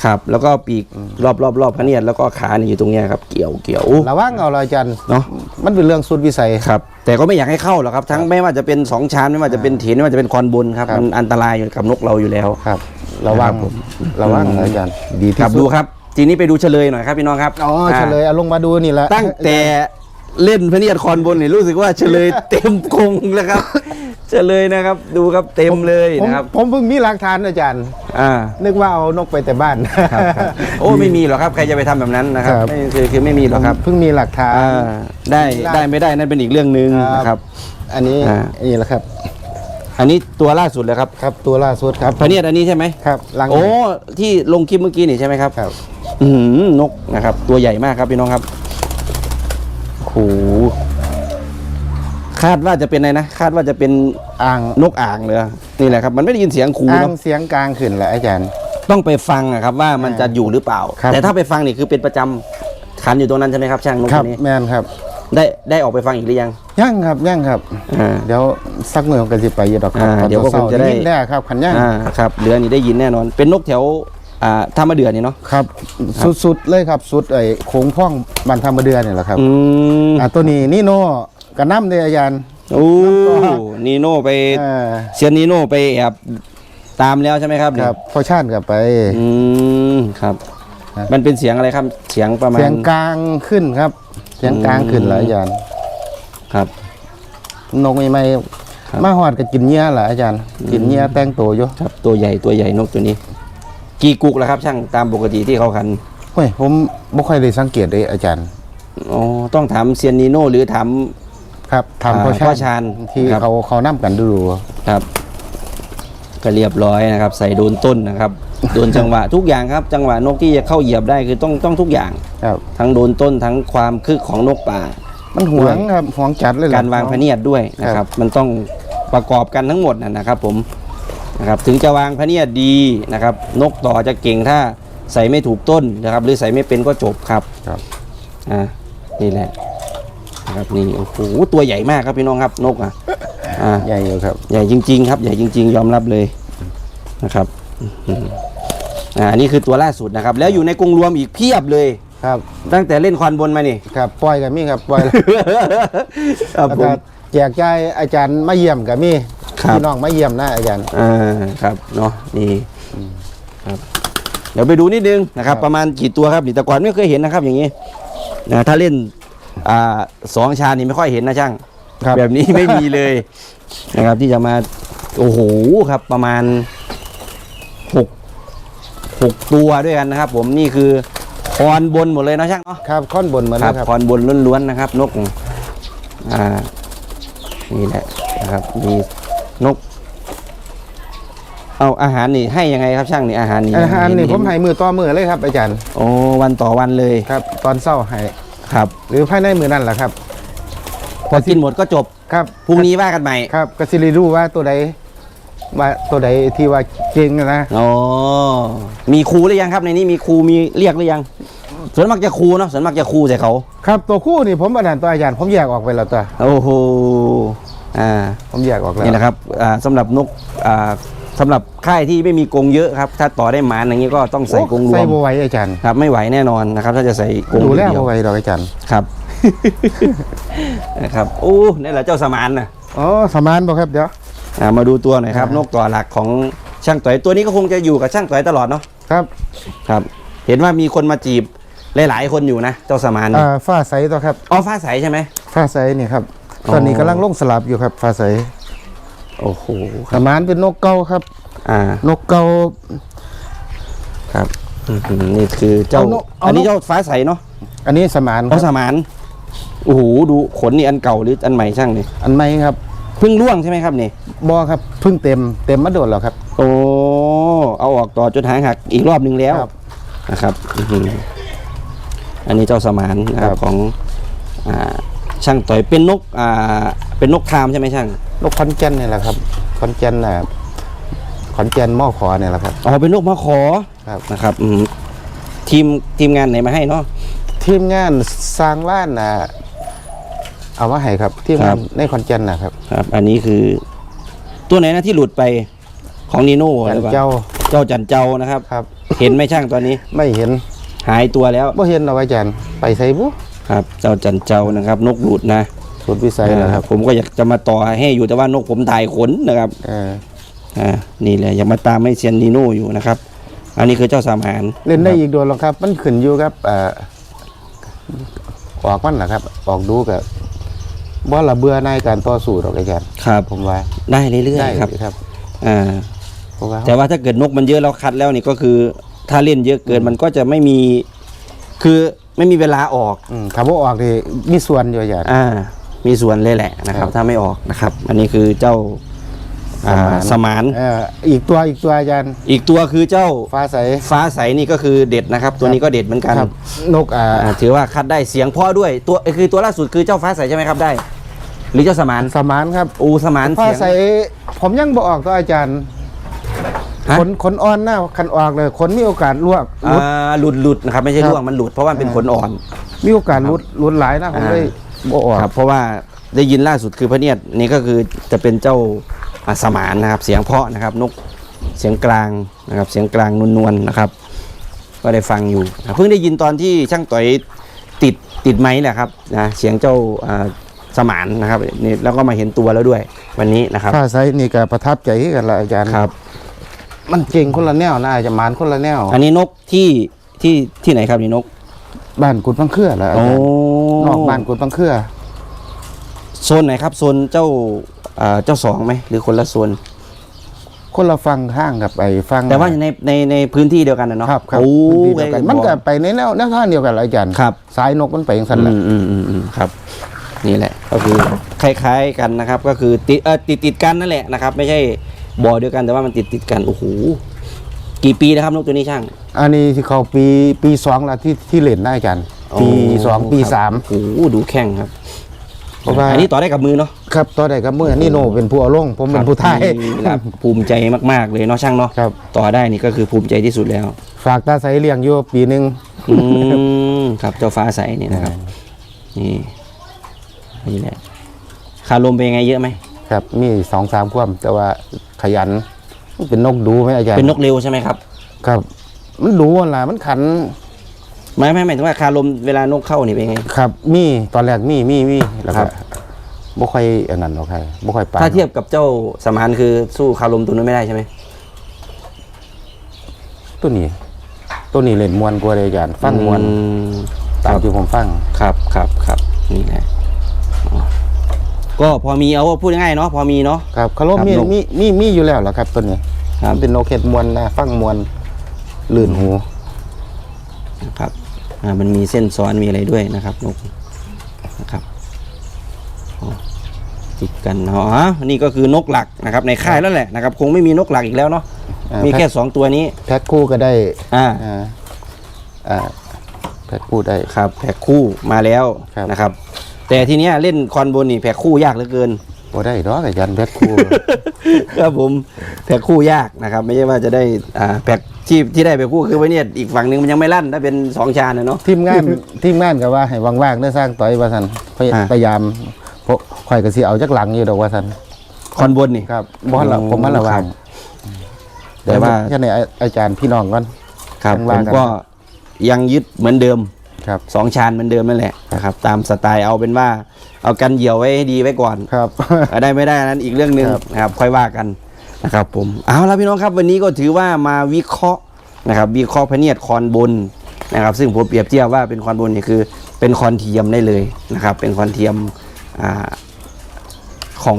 [SPEAKER 1] ครับ แล้วก็ปีกรอบรอบรอบพระเนียดแล้วก็ขาเนี่ยอยู่ตรงเนี้ยครับเกี่ยวเกี่ยว
[SPEAKER 2] ระวังเอาละอาจารย์
[SPEAKER 1] เนาะ
[SPEAKER 2] มันเป็นเรื่องสุดวิสัย
[SPEAKER 1] ครับแต่ก็ไม่อยากให้เข้าหรอกครับ ทั้งไม่ว่าจะเป็นสองชานไม่ว่าจะเป็นเถียนไม่ว่าจะเป็นคอนบนครับ
[SPEAKER 2] ครับ
[SPEAKER 1] มันอันตรายอยู่กับนกเราอยู่แล้ว
[SPEAKER 2] ครับ ระวัง
[SPEAKER 1] ครับผม
[SPEAKER 2] ระวังนะอาจารย์ ดี
[SPEAKER 1] ค
[SPEAKER 2] ที่
[SPEAKER 1] รับ
[SPEAKER 2] สุ
[SPEAKER 1] ดู
[SPEAKER 2] ด
[SPEAKER 1] ครับ ทีนี้ไปดูเฉลยหน่อยครับพี่น้องครับ
[SPEAKER 2] อ๋อเฉลยเอาลงมาดูนี่แหละ
[SPEAKER 1] ตั้งแต่ เล่นพระเนียดคอนบนเนี่ยรู้สึกว่าเฉลยเต็มกรงแล้วครับ เฉลยนะครับ ดูครับเต็มเลย
[SPEAKER 2] ผม
[SPEAKER 1] นะครับ
[SPEAKER 2] ผมเพิ่งมีหลักฐานอาจารย์
[SPEAKER 1] อ่า
[SPEAKER 2] นึกว่าเอานกไปแต่บ้าน
[SPEAKER 1] ครับครับโอ้ไม่มีหรอกครับใครจะไปทำแบบนั้นนะครับ
[SPEAKER 2] ครับ
[SPEAKER 1] ไม่คือคือไม่มีหรอกครับ
[SPEAKER 2] เพิ่งมีหลักฐาน
[SPEAKER 1] อ่าได้ได้ไม่ได้นั่นเป็นอีกเรื่องหนึ่งนะครับ
[SPEAKER 2] อันนี้
[SPEAKER 1] อ่า
[SPEAKER 2] นี่แหละครับ
[SPEAKER 1] อันนี้ตัวล่าสุดเลยครับ
[SPEAKER 2] ครับตัวล่าสุดครับ
[SPEAKER 1] พระเนียดอันนี้ใช่ไหม
[SPEAKER 2] ครับลัง
[SPEAKER 1] โอ้ที่ลงคลิปเมื่อกี้นี่ใช่ไหมครับ
[SPEAKER 2] ครับ
[SPEAKER 1] อือหือนกนะครับ ตัวใหญ่มากครับพี่น้องครับ โอ้โหคาดว่าจะเป็นอะไรนะ คาดว่าจะเป็น
[SPEAKER 2] อ่าง
[SPEAKER 1] นกอ่างเลยนี่แหละครับ มันไม่ได้ยินเสียงคู
[SPEAKER 2] อ่าง
[SPEAKER 1] เนาะ
[SPEAKER 2] เสียงกลางขึ้นแหละอาจารย์
[SPEAKER 1] ต้องไปฟังอะครับว่ามันจะอยู่หรือเปล่า
[SPEAKER 2] ครับ
[SPEAKER 1] แต่ถ้าไปฟังนี่คือเป็นประจำขันอยู่ตรงนั้นใช่ไหมครับช่างนก
[SPEAKER 2] ครั
[SPEAKER 1] ตั
[SPEAKER 2] บ
[SPEAKER 1] วนี้
[SPEAKER 2] แมนครับ
[SPEAKER 1] ได้ได้ออกไปฟังอีกหรือยัง
[SPEAKER 2] ย่างครับย่างครับ
[SPEAKER 1] อ่า
[SPEAKER 2] เดี๋ยวสักมือผมก็สิไปอยู่ดอกครับ
[SPEAKER 1] อ่า
[SPEAKER 2] ตอน
[SPEAKER 1] เดี๋ยวก็คงจะได้
[SPEAKER 2] เช้าแน่ครับขันย่าง
[SPEAKER 1] อ่าครับเรือนี้ได้ยินแน่นอน เป็นนกแถว อ่าท่ามะเดือนี่เนาะ
[SPEAKER 2] ครับ สุดๆเลยครับสุดไอ้โค้งพ่องบันธรรมเดือนนี่แหละครับ
[SPEAKER 1] อืม
[SPEAKER 2] อ่าตัวนี้นี่โน่กระน้ำเลยอาจารย์
[SPEAKER 1] โอ้นีโน่ไป
[SPEAKER 2] เออ
[SPEAKER 1] เซียนนีโน่ไปแอบตามแล้วใช่ไหมครับ
[SPEAKER 2] ครับพอชาติกับไป
[SPEAKER 1] อืมครับ
[SPEAKER 2] ครับ
[SPEAKER 1] มันเป็นเสียงอะไรครับ เสียงประมาณ
[SPEAKER 2] เสียงกลางขึ้นครับ เสียงกลางขึ้นเหรออาจารย์
[SPEAKER 1] ครับ
[SPEAKER 2] นกใหม่
[SPEAKER 1] ครับ
[SPEAKER 2] ๆมาหอดก็กินเงี้ยเหรออาจารย์ กินเงี้ยแต่งตัวอยู่
[SPEAKER 1] ครับตัวใหญ่ตัวใหญ่นกตัวนี้ กี่กุกแล้วครับช่างตามปกติที่เขาขัน
[SPEAKER 2] เฮ้ยผมไม่ค่อยได้สังเกตเลยอาจารย์
[SPEAKER 1] อ๋อต้องถามเซียนนีโน่หรือถาม
[SPEAKER 2] ครับทำ
[SPEAKER 1] อ่า
[SPEAKER 2] พ่อ
[SPEAKER 1] พ่อ
[SPEAKER 2] ชา
[SPEAKER 1] ชาญ
[SPEAKER 2] ญที่
[SPEAKER 1] ครับ
[SPEAKER 2] เขาเขานั่กันดู
[SPEAKER 1] ครับ ก็เรียบร้อยนะครับ ใส่โดนต้นนะครับ โดนจังหวะทุกอย่างครับ จังหวะนกที่จะเข้าเหยียบได้คือต้องต้องทุกอย่าง
[SPEAKER 2] ครับ
[SPEAKER 1] ทั้งโดนต้นทั้งความคึกของนกป่า
[SPEAKER 2] มันหวงครับหวงจัดเลยแหละ
[SPEAKER 1] การวางพะเนียดด้วยนะค
[SPEAKER 2] ครั
[SPEAKER 1] รับ
[SPEAKER 2] บ
[SPEAKER 1] มันต้องประกอบกันทั้งหมดนะนะครับ ผม นะครับถึงจะวางพะเนียดดีนะครับ นกต่อจะเก่งถ้าใส่ไม่ถูกต้นนะครับ หรือใส่ไม่เป็นก็จบครับ
[SPEAKER 2] ครับ
[SPEAKER 1] อ่านี่แหละนะครับนี่โอ้โหตัวใหญ่มากครับพี่น้องครับนกอะอ่า
[SPEAKER 2] ใหญ่อยู่ครับ
[SPEAKER 1] ใหญ่จริง ๆ ครับใหญ่จริง ๆ ยอมรับเลยนะครับอืมอ่าอันนี้คือตัวล่าสุดนะครับ แล้วอยู่ในกรงรวมอีกเพียบเลย
[SPEAKER 2] ครับ
[SPEAKER 1] ตั้งแต่เล่นควันบนมานี่
[SPEAKER 2] ครับปล่อยกับมี่ครับปล่อย
[SPEAKER 1] ครับ
[SPEAKER 2] แล้ว
[SPEAKER 1] ผ
[SPEAKER 2] ก็
[SPEAKER 1] ม
[SPEAKER 2] แจกจ่ายอาจารย์มาเยี่ยมกับมี่
[SPEAKER 1] ครับ
[SPEAKER 2] พี่น้องมาเยี่ยมนะอาจารย์
[SPEAKER 1] อ่าครับเนาะนี่ครับเดี๋ยวไปดูนิดนึงนะครับ
[SPEAKER 2] ครับ
[SPEAKER 1] ประมาณกี่ตัวครับนี่แต่ก่อนไม่เคยเห็นนะครับ อย่างนี้นะถ้าเล่นอ่าสองชานี่ไม่ค่อยเห็นนะช่าง
[SPEAKER 2] ครับ
[SPEAKER 1] แบบนี้ไม่มีเลย นะครับที่จะมาโอ้โหครับประมาณหกหกตัวด้วยกันนะครับ ผมนี่คือคอนบนหมดเลยนะช่างเนาะ
[SPEAKER 2] ครับค่อนบนเหมือน
[SPEAKER 1] ครั
[SPEAKER 2] นะ
[SPEAKER 1] บ
[SPEAKER 2] ครับ
[SPEAKER 1] คอนบนล้วนๆนะครับ นกอ่านี่แหละนะครับมี นก เอาอาหารนี่ให้ยังไงครับช่างนี่อาหารนี่
[SPEAKER 2] อาหารนี่
[SPEAKER 1] เผ
[SPEAKER 2] มให้มือต่อมือเลยครับ อาจารย์
[SPEAKER 1] โอ้วันต่อวันเลย
[SPEAKER 2] ครับ ตอนเช้าให้
[SPEAKER 1] ครับ
[SPEAKER 2] หรือภายในมือนั่นแหละครับ
[SPEAKER 1] พอกินหมดก็จบ
[SPEAKER 2] ครับ
[SPEAKER 1] พรุ่งนี้ว่ากันใหม่
[SPEAKER 2] ครับกสิริรู้ว่าตัวใดว่าตัวใดที่ว่าเก่งนะ
[SPEAKER 1] อ๋อมีครูหรือยังครับในนี้มีครูมีเรียกหรือยังส่วนมากจะครูเนาะส่วนมากจะครูใส่เขา
[SPEAKER 2] ครับตัวคู่นี่ผมอันนั้นตัวอาจารย์ผมแยกออกไปแล้วตัว
[SPEAKER 1] โอ้โห อ่า
[SPEAKER 2] ผมแยกออกแล้ว
[SPEAKER 1] นี่นะครับอ่าสำหรับนกอ่าสำหรับค่ายที่ไม่มีกรงเยอะครับ ถ้าต่อได้หมานอย่างนี้ก็ต้องใส่กรงรว
[SPEAKER 2] ใส่
[SPEAKER 1] ม
[SPEAKER 2] บไหว้อาจารย์
[SPEAKER 1] ครับไม่ไหวแน่นอนนะครับ ถ้าจะใส่กรง
[SPEAKER 2] ดูแล
[SPEAKER 1] เดีย
[SPEAKER 2] บ
[SPEAKER 1] ว
[SPEAKER 2] ไหว้ดอกอาจารย์
[SPEAKER 1] ครับนะครับโอ้นี่แหละเจ้าสมานนะ
[SPEAKER 2] อ๋อสมานบ่ครับเดี๋ยว
[SPEAKER 1] อ่ามาดูตัวหน่อยครับ
[SPEAKER 2] อ่าน
[SPEAKER 1] กตัวหลักของช่างต่อยตัวนี้ก็คงจะอยู่กับช่างต่อยตลอดเนาะ
[SPEAKER 2] ครับ
[SPEAKER 1] ครับ เห็นว่ามีคนมาจีบหลาย ๆ คนอยู่นะ เจ้าสมานนี่
[SPEAKER 2] อ่าฟ้าใสตัวครับ
[SPEAKER 1] อ๋อฟ้าใสใช่ไหม
[SPEAKER 2] ฟ้าใสนี่ครับ
[SPEAKER 1] อ๋อ
[SPEAKER 2] ตอนนี้กำลังลงสลับอยู่ครับฟ้าใส
[SPEAKER 1] โอ้โห
[SPEAKER 2] สมานเป็นนกเก่าครับ
[SPEAKER 1] อ่า น
[SPEAKER 2] กเก่า
[SPEAKER 1] ครับอื้อหือนี่คือเจ้า
[SPEAKER 2] เอานกเอานก
[SPEAKER 1] อันนี้เจ้าฟ้าใสเนาะ
[SPEAKER 2] อันนี้สมานค
[SPEAKER 1] อ๋อ
[SPEAKER 2] รับ
[SPEAKER 1] สมานโอ้โหดูขนนี่อันเก่าหรืออันใหม่ช่างนี่
[SPEAKER 2] อันใหม่ครับ
[SPEAKER 1] เพิ่งร่วงใช่ไหมครับนี่
[SPEAKER 2] บอครับเพิ่งเต็มเต็มมาโดดแล้วครับ
[SPEAKER 1] โอ้เอาออกต่อจนหางหักอีกรอบหนึ่งแล้ว
[SPEAKER 2] ครับ
[SPEAKER 1] นะครับอื้อหืออันนี้เจ้าสมานนะค
[SPEAKER 2] ครั
[SPEAKER 1] รับบ ของอ่า ช่างต่อยเป็นนกอ่าเป็นนกครามใช่ไหมช่าง
[SPEAKER 2] นกคอนแก่นนี่แหละครับคอนแก่นน่ะคอนแก่นหม้อขอเนี่ยแหละครับ
[SPEAKER 1] อ๋อเป็นนกมะขอ
[SPEAKER 2] ครับ
[SPEAKER 1] นะครับอืมทีมทีมงานไหนมาให้เนาะ
[SPEAKER 2] ทีมงานสร้างบ้านน่ะเอามาให้ครับ ทีม
[SPEAKER 1] ครั
[SPEAKER 2] งาน
[SPEAKER 1] บ
[SPEAKER 2] ในคอนแก่นนะครับ
[SPEAKER 1] ครับ อันนี้คือ ตัวไหนนะที่หลุดไปของนีโน่
[SPEAKER 2] จั
[SPEAKER 1] ห
[SPEAKER 2] น
[SPEAKER 1] รือเปล่า
[SPEAKER 2] เจ้า
[SPEAKER 1] เจ้าจันเจ้านะครับ
[SPEAKER 2] ครับ
[SPEAKER 1] เห็นไหมช่างตอนนี้
[SPEAKER 2] ไม่เห็น
[SPEAKER 1] หายตัวแล้ว
[SPEAKER 2] บ่เห็นเราอาจารย์ไปใส่บุ
[SPEAKER 1] ครับ เจ้าจันเจ้านะครับ นกหลุดนะ
[SPEAKER 2] สุดวิสัยนะครับ
[SPEAKER 1] ผมก็อยากจะมาต่อให้อยู่แต่ว่านกผมตายขนนะครับ
[SPEAKER 2] เออ
[SPEAKER 1] อ่านี่แหละอยากมาตามให้เซียนนีโน่อยู่นะครับ อันนี้คือเจ้าสามหาร
[SPEAKER 2] เล่นได้อีกโดนหรอกครับ มันขึ้นอยู่ครับเอ่อออกมันแหละครับ ออกดูกับบ่ละเบื่อในการต่อสู้ดอกอาจารย์
[SPEAKER 1] ครับ
[SPEAKER 2] ผมว่า
[SPEAKER 1] ได้เรื่อย
[SPEAKER 2] ได้
[SPEAKER 1] ๆครับ
[SPEAKER 2] ครับ
[SPEAKER 1] อ่า
[SPEAKER 2] เพราะว่า
[SPEAKER 1] แต่ว่าถ้าเกิดนกมันเยอะแล้วคัดแล้วนี่ก็คือ ถ้าเล่นเยอะเกินมันก็จะไม่มี คือ ไม่มีเวลาออก
[SPEAKER 2] อืมถ้าบ่ออกนี่มีส่วนอยู่อาจารย์
[SPEAKER 1] อ่ามีส่วนเลยแหละนะครับ
[SPEAKER 2] ครับ
[SPEAKER 1] ถ้าไม่ออกนะครับ อันนี้คือเจ้าอ่าสมาน
[SPEAKER 2] เอ่ออีกตัวอีกตัวอาจารย์
[SPEAKER 1] อีกตัวคือเจ้า
[SPEAKER 2] ฟ้าใส
[SPEAKER 1] ฟ้าใสนี่ก็คือเด็ดนะครับ ตัวนี้ก็เด็ดเหมือนกัน
[SPEAKER 2] ครับ นกอ่า
[SPEAKER 1] อ่าถือว่าคัดได้เสียงเพ่อด้วยตัวเอ้ยคือตัวล่าสุดคือเจ้าฟ้าใสใช่ไหมครับได้ หรือเจ้าสมาน
[SPEAKER 2] สมานครับ
[SPEAKER 1] อูสมาน
[SPEAKER 2] ฟ้า
[SPEAKER 1] เสียง
[SPEAKER 2] ใสผมยังบ่ออกตัวอาจารย์
[SPEAKER 1] ฮะ
[SPEAKER 2] ขนขนอ่อนนะคันออกเลยขนมีโอกาสลวกหลุด
[SPEAKER 1] อ่าหลุดหลุดนะครับไม่ใช่
[SPEAKER 2] ครับ
[SPEAKER 1] ร่วงมันหลุดเพราะว่ามันเป็น
[SPEAKER 2] อ่า
[SPEAKER 1] ขนอ่อน
[SPEAKER 2] มีโอกาสหลุดหลุดหลายนะผม
[SPEAKER 1] อ่า
[SPEAKER 2] เลยบ่ออก
[SPEAKER 1] ครับเพราะว่าได้ยินล่าสุดคือพระเนียดนี่ก็คือจะเป็นเจ้าอ่าสมานนะครับ เสียงเพราะนะครับ นกเสียงกลางนะครับ เสียงกลางนวลๆนะครับ ก็ได้ฟังอยู่นะเพิ่งได้ยินตอนที่ช่างต่อยติดติดไม้แหละครับนะเสียงเจ้าอ่าสมานนะครับนี่แล้วก็มาเห็นตัวแล้วด้วยวันนี้นะครับ
[SPEAKER 2] ฟ้าใสนี่ก็ประทับใจคือกันละอาจารย์
[SPEAKER 1] ครับ
[SPEAKER 2] มันเก่งคนละแนวนะอาจารย์มานคนละแนว
[SPEAKER 1] อันนี้นกที่ที่ที่ไหนครับนี่นก
[SPEAKER 2] บ้านกุดบังเครือละอา
[SPEAKER 1] โอ้
[SPEAKER 2] จารย์นอกบ้านกุดบังเครือ
[SPEAKER 1] โซนไหนครับโซนเจ้าอ่าเจ้าสองไหมหรือคนละโซน
[SPEAKER 2] คนละฟังข้างกับไอ้ฟัง
[SPEAKER 1] แต่ว่าในในในพื้นที่เดียวกันนะเนาะ
[SPEAKER 2] ครับครับ
[SPEAKER 1] โอ้
[SPEAKER 2] พื้นที่เดียวกันมันก็ไปในแนวแนวทางเดียวกันละอาจารย์
[SPEAKER 1] ครับ
[SPEAKER 2] สายนกมันไปอย่างนั้นแห
[SPEAKER 1] อื
[SPEAKER 2] ละ
[SPEAKER 1] มอืมอืมอืมครับ นี่แหละ ก็คือคล้ายๆกันนะครับ ก็คือติดเออติดติดกันนั่นแหละนะครับ ไม่ใช่ บ่อเดียวกันแต่ว่ามันติดติดกันโอ้โหกี่ปีนะครับนกตัวนี้ช่าง
[SPEAKER 2] อันนี้ที่เขาปีปีสองแล้วที่ที่เล่นได้อาจารย์ปีสองปี
[SPEAKER 1] ครับ
[SPEAKER 2] สาม
[SPEAKER 1] โอ้โหดูแข่งครับ
[SPEAKER 2] เพราะว่า
[SPEAKER 1] อันนี้ต่อได้กับมือเนาะ
[SPEAKER 2] ครับตัวใดกับเมื่อนี่โนเป็นผู้เอาลงผมเป็นผู้ไทย
[SPEAKER 1] ครับภูมิใจมากๆเลยเนาะช่างเนาะ
[SPEAKER 2] ครับ
[SPEAKER 1] ต่อได้นี่ก็คือภูมิใจที่สุดแล้ว
[SPEAKER 2] ฝากตาใสเลี้ยงอยู่ปีหนึ่ง
[SPEAKER 1] อืมครับเจ้าฟ้าใสนี่นะครับนี่นี่แหละคารมเป็นยังไงเยอะไหม
[SPEAKER 2] ครับ มีสองสามความแต่ว่า ขยันเป็นนกดูไหมอาจารย์
[SPEAKER 1] เป็นนกเร็วใช่ไหมครับ
[SPEAKER 2] ครับ มันดูอะไรมันขัน
[SPEAKER 1] ไม่ไม่หมายถึงว่าคารมเวลานกเข้านี่เป็นไง
[SPEAKER 2] ครับ มีตอนแรกมีมีมีแล้ว
[SPEAKER 1] ครั
[SPEAKER 2] ก็
[SPEAKER 1] บ
[SPEAKER 2] บ่ค่อยอันนั้นหรอกใครบ่ค่อยปาน
[SPEAKER 1] ถ้าเทียบกับเจ้าสมานคือสู้คารมตัวนั้นไม่ได้ใช่ไหม
[SPEAKER 2] ตัวนี้ ตัวนี้เล่นมวนกว่าเลยอาจารย์ฟังมวน
[SPEAKER 1] อืม
[SPEAKER 2] ตามที่ผมฟัง
[SPEAKER 1] ครับครับครับนี่แหละอ๋อ ก็พอมีเอาพูดง่ายๆเนาะพอมีเนาะ
[SPEAKER 2] ครับคารม
[SPEAKER 1] ครับ
[SPEAKER 2] มี
[SPEAKER 1] นก
[SPEAKER 2] มีมีมีอยู่แล้วล่ะครับตัวนี้
[SPEAKER 1] ครับ
[SPEAKER 2] เป็นนกเห็ดมวนนะฟังมวนลื่นหู
[SPEAKER 1] นะครับอ่ามันมีเส้นซ้อนมีอะไรด้วยนะครับนกนะครับอ๋อติดกันเนาะอะนี่ก็คือนกหลักนะครับในค่ายแล้วแหละนะครับ คงไม่มีนกหลักอีกแล้วเนาะ
[SPEAKER 2] อ่า
[SPEAKER 1] มีแค่สองตัวนี้
[SPEAKER 2] แพ็คคู่ก็ได้
[SPEAKER 1] อ่า
[SPEAKER 2] อ่าอ่าแพ็คคู่ได้
[SPEAKER 1] ครับแพ็คคู่มาแล้ว
[SPEAKER 2] ครับ
[SPEAKER 1] นะครับ แต่ทีเนี้ยเล่นคอนบนนี่แพ็คคู่ยากเหลือเกิน
[SPEAKER 2] บ่ได้ดอกอาจารย์แพ็คคู่
[SPEAKER 1] ครับผมแพ็คคู่ยากนะครับ ไม่ใช่ว่าจะได้อ่าแพ็คที่ที่ได้แพ็คคู่คือไว้เนี่ยอีกฝั่งหนึ่งมันยังไม่ลั่นถ้าเป็นสองชานนะเนาะ
[SPEAKER 2] ทีมงาน ทีมงานก็ว่าให้ว่างๆได้สร้างต่อยว่าซั่นพย
[SPEAKER 1] อ่า
[SPEAKER 2] พยายามพวกข่อยก็สิเอาจักหลังอยู่ดอกว่าซั่น
[SPEAKER 1] คอนบนนี่
[SPEAKER 2] ครับบ่ละ
[SPEAKER 1] อืม
[SPEAKER 2] ผมมันระวั
[SPEAKER 1] ครั
[SPEAKER 2] ง
[SPEAKER 1] บแต่ว่า
[SPEAKER 2] แค่ในอาจารย์พี่น้องก่อน
[SPEAKER 1] ครับ
[SPEAKER 2] ข้าง
[SPEAKER 1] ผ
[SPEAKER 2] ล่าง
[SPEAKER 1] ม
[SPEAKER 2] กัน
[SPEAKER 1] ก็ยังยึดเหมือนเดิม
[SPEAKER 2] ครับ
[SPEAKER 1] สองชานเหมือนเดิมนั่นแหละนะครับตามสไตล์เอาเป็นว่า เอากันเหยี่ยวไว้ให้ดีไว้ก่อน
[SPEAKER 2] ครับ
[SPEAKER 1] เอาได้ไม่ได้นั้นอีกเรื่องหนึ่ง
[SPEAKER 2] ครับ
[SPEAKER 1] นะครับค่อยว่ากันนะครับผมเอาละพี่น้องครับวันนี้ก็ถือว่ามาวิเคราะห์นะครับวิเคราะห์พระเนียดคอนบนนะครับ ซึ่งผมเปรียบเทียบว่าเป็นคอนบนนี่คือเป็นคอนเทียมได้เลยนะครับ เป็นคอนเทียมอ่าของ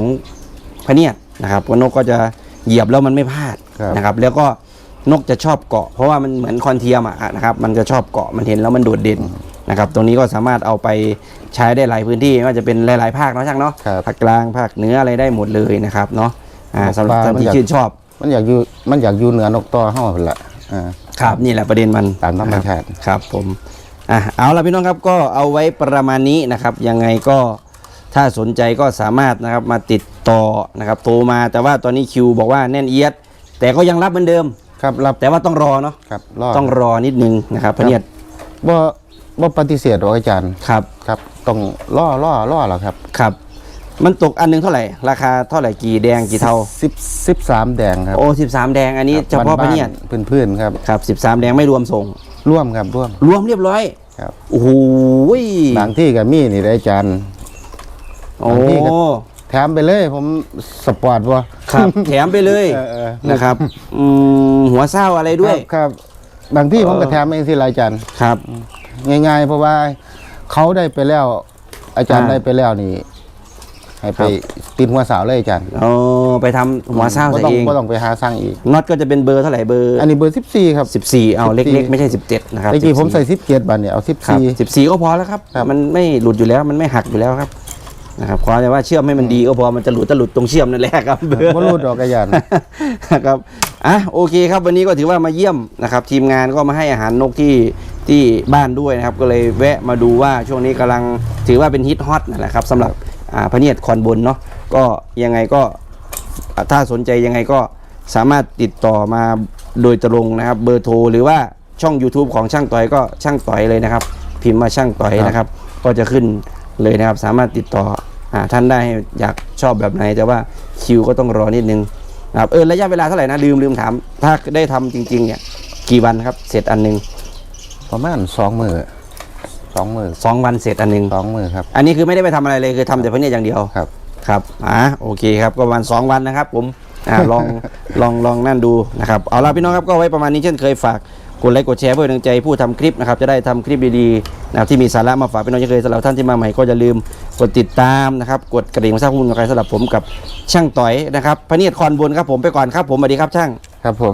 [SPEAKER 1] พระเนียดนะครับว่านกก็จะเหยียบแล้วมันไม่พลาด
[SPEAKER 2] ครับ
[SPEAKER 1] นะครับ แล้วก็ นกจะชอบเกาะ เพราะว่ามันเหมือนคอนเทียมอะนะครับมันจะชอบเกาะมันเห็นแล้วมันโดดเด่นนะครับตรงนี้ก็สามารถเอาไปใช้ได้หลายพื้นที่ไม่ว่าจะเป็นหลาย ๆ ภาคเนาะช่างเนาะ
[SPEAKER 2] ครับ
[SPEAKER 1] ภาคกลางภาคเหนืออะไรได้หมดเลยนะครับเนาะอ่าสำหรับ
[SPEAKER 2] ปลา
[SPEAKER 1] ท่าน
[SPEAKER 2] มัน
[SPEAKER 1] ที่
[SPEAKER 2] อยาก
[SPEAKER 1] ชื่นชอบ
[SPEAKER 2] มันอยากอยู่มันอยากอยู่เหนือนกต่อเฮาพุ่นล่ะอ่า
[SPEAKER 1] ครับนี่แหละประเด็นมัน
[SPEAKER 2] ตามธรรมชาติ
[SPEAKER 1] ครับผมอะเอาละพี่น้องครับก็เอาไว้ประมาณนี้นะครับยังไงก็ถ้าสนใจก็สามารถนะครับมาติดต่อนะครับโทรมาแต่ว่าตอนนี้คิวบอกว่าแน่นเอียด แต่ก็ยังรับเหมือนเดิม
[SPEAKER 2] ครับรับ
[SPEAKER 1] แต่ว่าต้องรอเนาะ
[SPEAKER 2] ครับรอ
[SPEAKER 1] ต้องรอนิดนึงนะครับพระเนียด
[SPEAKER 2] บ่บ่ปฏิเสธหรอกอาจารย์
[SPEAKER 1] ครับ
[SPEAKER 2] ครับ ต้องล่อล่อล่อหรอครับ
[SPEAKER 1] ครับ มันตกอันหนึงเท่าไหร่ ราคาเท่าไหร่กี่แดงกี่เท่า
[SPEAKER 2] สิบสิบสามแดงครับ
[SPEAKER 1] โอ้สิบสามแดงอันนี้เฉพาะพระเนียด
[SPEAKER 2] เพื่อนเพื่อนๆครับ
[SPEAKER 1] ครับสิบสามแดงไม่รวมส่ง
[SPEAKER 2] ร่วมครับร่วม
[SPEAKER 1] รวมเรียบร้อย
[SPEAKER 2] ครับ
[SPEAKER 1] โอ้โห
[SPEAKER 2] บางที่กับมีนี่ได้อาจารย์
[SPEAKER 1] โอ้
[SPEAKER 2] บางที่ก็ แถมไปเลยผมสปอร์ตว่
[SPEAKER 1] ครับ แถมไปเลย
[SPEAKER 2] เออเออ
[SPEAKER 1] นะครับอืมหัวเศร้าอะไรด้วย
[SPEAKER 2] ครับครับบางที่ผม
[SPEAKER 1] เออ
[SPEAKER 2] ก็แถมเองสิอาจารย์
[SPEAKER 1] ครับ
[SPEAKER 2] ง่ายๆ เพราะว่าเขาได้ไปแล้ว อาจารย์
[SPEAKER 1] อ่า
[SPEAKER 2] ได้ไปแล้วนี่ ให้ไปติดหัวเสาเลยอาจารย์
[SPEAKER 1] เอาไปทำหัวเศร้า
[SPEAKER 2] บ่
[SPEAKER 1] ใส่
[SPEAKER 2] ต้อง
[SPEAKER 1] เอง
[SPEAKER 2] บ่ต้องไปหาสร้างอีก
[SPEAKER 1] น็อตก็จะเป็นเบอร์เท่าไหร่เบอร์
[SPEAKER 2] อันนี้เบอร์14ครับ
[SPEAKER 1] สิบสี่เอา
[SPEAKER 2] 14
[SPEAKER 1] เล็กๆไม่ใช่สิบเจ็ดนะครับ
[SPEAKER 2] เมื่อกี้ผม
[SPEAKER 1] 14
[SPEAKER 2] ใส่17บาทเนี่ยเอา
[SPEAKER 1] ครับ
[SPEAKER 2] 14
[SPEAKER 1] สิบสี่ก็พอแล้วครับ
[SPEAKER 2] ครับ
[SPEAKER 1] มันไม่หลุดอยู่แล้วมันไม่หักอยู่แล้วครับ นะครับขอแต่ว่าเชื่อมให้มันดีก็พอมันจะหลุดจะหลุดตรงเชื่อมนั่นแหละครับ
[SPEAKER 2] บ่รูดดอกอาจารย์
[SPEAKER 1] นะครับอะโอเคครับวันนี้ก็ถือว่ามาเยี่ยมนะครับ ทีมงานก็มาให้อาหารนกที่ที่บ้านด้วยนะครับ ก็เลยแวะมาดูว่าช่วงนี้กำลังถือว่าเป็นฮิตฮอตนั่นแหละครับสำหรับอ่าพระเนียดคอนบนเนาะก็ยังไงก็อ่าถ้าสนใจยังไงก็สามารถติดต่อมาโดยตรงนะครับ เบอร์โทรหรือว่าช่อง YouTube ของช่างต่อยก็ช่างต่อยเลยนะครับ พิมพ์มาช่างต่อยนะครับ ก็จะขึ้นเลยนะครับ สามารถติดต่ออา ท่านได้อยากชอบแบบไหน แต่ว่าคิวก็ต้องรอนิดนึงนะครับเออระยะเวลาเท่าไหร่นะลืมลืมถาม ถ้าได้ทำจริง ๆ เนี่ย กี่วันครับ เสร็จอันหนึง
[SPEAKER 2] ประมาณ2มื้อสองมื้อ
[SPEAKER 1] สองวันเสร็จอันหนึง
[SPEAKER 2] สองมื้อครับ
[SPEAKER 1] อันนี้คือไม่ได้ไปทำอะไรเลยคือทำแต่พระเนี่ยอย่างเดียว
[SPEAKER 2] ครับ
[SPEAKER 1] ครับอ่าโอเคครับก็ประมาณ2วันนะครับ ผมอ่าลองลองลองนั่นดูนะครับเอาละพี่น้องครับก็ไว้ประมาณนี้เช่นเคยฝาก กดไลค์กดแชร์เพื่อเป็นกำลังใจผู้ทำคลิปนะครับจะได้ทำคลิปดีๆนะครับที่มีสาระมาฝากพี่น้องเช่นเคยสำหรับท่านที่มาใหม่ก็อย่าลืมกดติดตามนะครับกดกระดิ่งมาสร้างข้อมูลกับใครสำหรับผมกับช่างต่อยนะครับพระเนียดคอนบนครับผมไปก่อนครับผมสวัสดีครับช่าง
[SPEAKER 2] ครับผม